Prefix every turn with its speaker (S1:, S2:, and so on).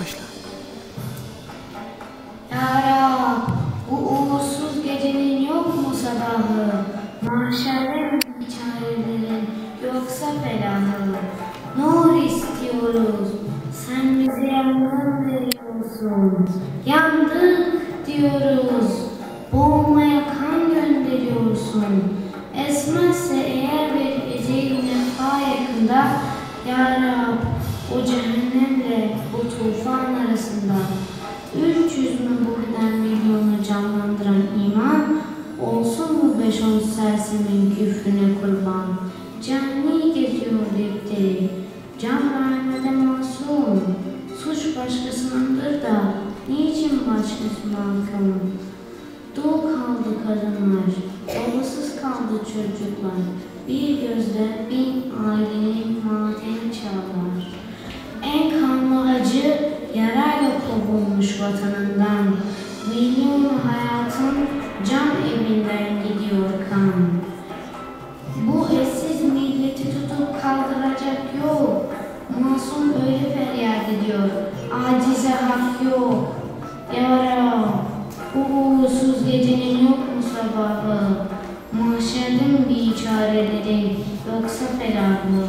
S1: başla. Ya Rab, bu uğursuz gecenin yok mu sabahı? Mahşerde mi çarelerin yoksa felahı? Nur istiyoruz, sen bize yangın veriyorsun. Yandık diyoruz, boğulmaya kan gönderiyorsun. Esmezse eğer bir gece yine yakında, Ya Rab, o cehennemle bu tufan arasında 300 mü bu kadar milyonu canlandıran iman Olsun mu beş on sersemin küfrüne kurban. Cani geziyor defteri Can vermede masum. Suç başkasınındır da Niçin başkasından kalın Dul kaldı kadınlar Babasız kaldı çocuklar. Bir gözle bin ailenin vatanından. Milyon hayatın can evinden gidiyor kan. Bu eşsiz milleti tutup kaldıracak yok. Masum öyle feryat ediyor. Acize hak yok. Ya Rab bu uğursuz gecenin yok mu sabahı? Mahşerde mi bir çareleri yoksa felahı